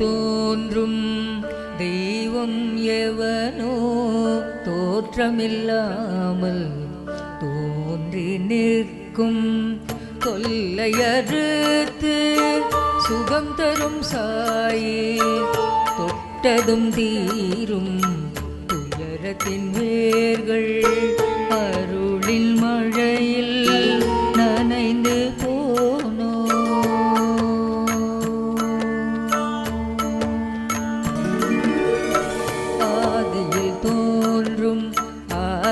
தோன்றும். தெய்வம் எவனோ தோற்றமில்லாமல் தோன்றி நிற்கும். கொல்லையறுத்து சுகம் தரும் சாயே தொட்டதும் தீரும் துயரத்தின் வேர்கள். அருள்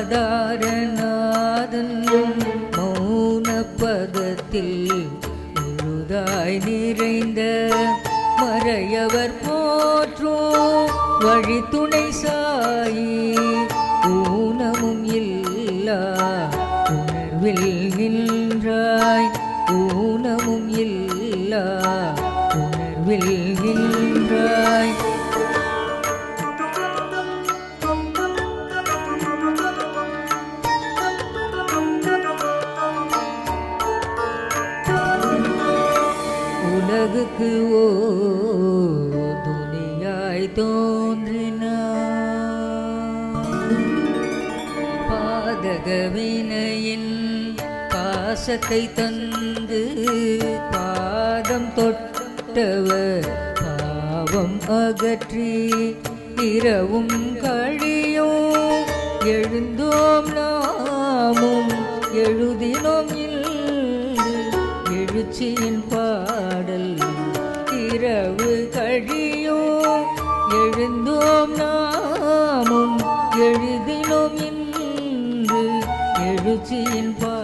ஆதாரநாதன் மௌன பதத்தில் முழுதாய் நிறைந்த மறையவர் போற்றும் துணை சாயி ஊனமும் இல்லா உணர்வில் நின்றாய் ஊனமும் இல்லா உணர்வில் நின்றாய். உலகுக்கு ஓ துணியாய் தோன்றினார் பாதக வினையின் பாசத்தை தந்து பாதம் தொட்டவர் பாவம் அகற்றி இரவும் கழியும் எழுந்தோம் நாமும் எழுதினோம் இன்று எழுச்சியின் இரவு கழியோ எழுந்தோம் நாமும் எழுதினோம் இன்று எழுச்சியின் பா